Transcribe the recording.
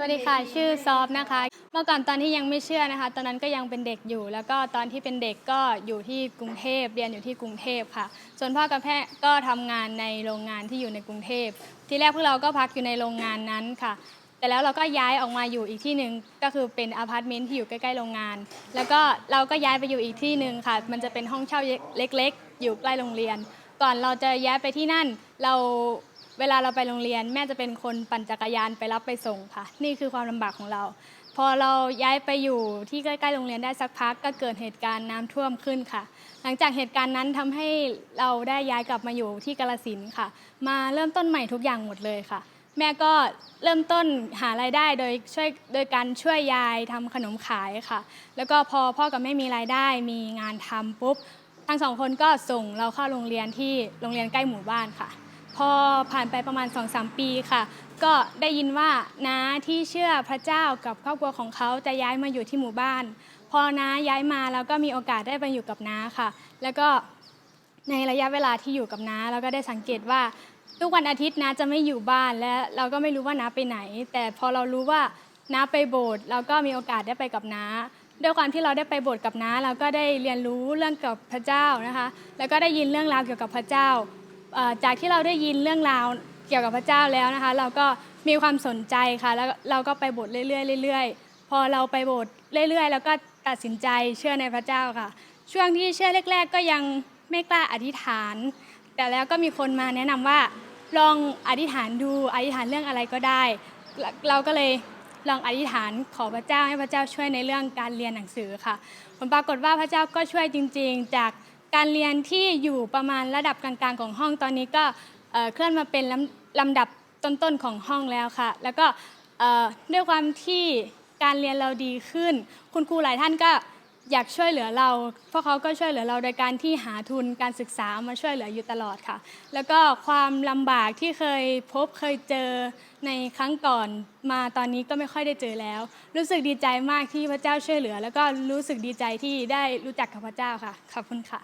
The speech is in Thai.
สวัสดีค่ะ ชื่อซอฟนะคะ เมื่อก่อนตอนที่ยังไม่เชื่อนะคะ ตอนนั้นก็ยังเป็นเด็กอยู่ แล้วก็ตอนที่เป็นเด็กก็อยู่ที่กรุงเทพเรียนอยู่ที่กรุงเทพค่ะ ส่วนพ่อกับแม่ก็ทำงานในโรงงานที่อยู่ในกรุงเทพ ทีแรกพวกเราก็พักอยู่ในโรงงานนั้นค่ะ แต่แล้วเราก็ย้ายออกมาอยู่อีกที่หนึ่งก็คือเป็นอพาร์ตเมนต์ที่อยู่ใกล้ๆโรงงาน แล้วก็เราก็ย้ายไปอยู่อีกที่หนึ่งค่ะ มันจะเป็นห้องเช่าเล็ก ๆ อยู่ใกล้โรงเรียน ก่อนเราจะย้ายไปที่นั่น เรา เวลาเราไปโรงเรียนแม่จะเป็นคนปั่นจักรยานไปรับไปส่งค่ะ นี่คือความลำบากของเรา พอเราย้ายไปอยู่ที่ใกล้ๆโรงเรียนได้สักพักก็เกิดเหตุการณ์น้ำท่วมขึ้นค่ะ หลังจากเหตุการณ์นั้นทำให้เราได้ย้ายกลับมาอยู่ที่กาลสินธุ์ค่ะ มาเริ่มต้นใหม่ทุกอย่างหมดเลยค่ะ แม่ก็เริ่มต้นหารายได้โดยช่วยโดยการช่วยยายทำขนมขายค่ะ แล้วก็พอพ่อกับแม่มีรายได้มีงานทำปุ๊บทั้งสองคนก็ส่งเราเข้าโรงเรียนที่โรงเรียนใกล้หมู่บ้านค่ะ พอผ่านไปประมาณ 2-3 ปีค่ะ ก็ได้ยินว่าน้าที่เชื่อพระเจ้ากับครอบครัวของเขาจะย้ายมาอยู่ที่หมู่บ้าน พอน้าย้ายมาแล้วก็มีโอกาสได้ไปอยู่กับน้าค่ะ แล้วก็ในระยะเวลาที่อยู่กับน้าเราก็ได้สังเกตว่า ทุกวันอาทิตย์น้าจะไม่อยู่บ้านและเราก็ไม่รู้ว่าน้าไปไหน แต่พอเรารู้ว่าน้าไปโบสถ์เราก็มีโอกาสได้ไปกับน้าด้วยความที่เราได้ไปโบสถ์กับน้าเราก็ได้เรียนรู้เรื่องเกี่ยวกับพระเจ้านะคะ แล้วก็ได้ยินเรื่องราวเกี่ยวกับพระเจ้า จากที่เราได้ยินเรื่องราวเกี่ยวกับพระเจ้าแล้วนะคะ เราก็มีความสนใจค่ะ แล้วเราก็ไปโบสถ์เรื่อยๆเรื่อยๆ พอเราไปโบสถ์เรื่อยๆ แล้วก็ตัดสินใจเชื่อในพระเจ้าค่ะ ช่วงที่เชื่อแรก ๆ ก็ยังไม่กล้าอธิษฐาน แต่แล้วก็มีคนมาแนะนำว่าลองอธิษฐานดูอธิษฐานเรื่องอะไรก็ได้ เราก็เลยลองอธิษฐานขอพระเจ้าให้พระเจ้าช่วยในเรื่องการเรียนหนังสือค่ะ ผลปรากฏว่าพระเจ้าก็ช่วยจริง ๆ จาก การเรียนที่อยู่ประมาณระดับกลางๆของห้องตอนนี้ก็เคลื่อนมาเป็นลำลำดับต้นๆของห้องแล้วค่ะ แล้วก็ด้วยความที่การเรียนเราดีขึ้น คุณครูหลายท่านก็อยากช่วยเหลือเรา เพวกเขาก็ช่วยเหลือเราโดยการที่หาทุนการศึกษามาช่วยเหลืออยู่ตลอดค่ะ แล้วก็ความลำบากที่เคยพบเคยเจอในครั้งก่อนมาตอนนี้ก็ไม่ค่อยได้เจอแล้ว รู้สึกดีใจมากที่พระเจ้าช่วยเหลือ แล้วก็รู้สึกดีใจที่ได้รู้จักกับพระเจ้าค่ะ ขอบคุณค่ะ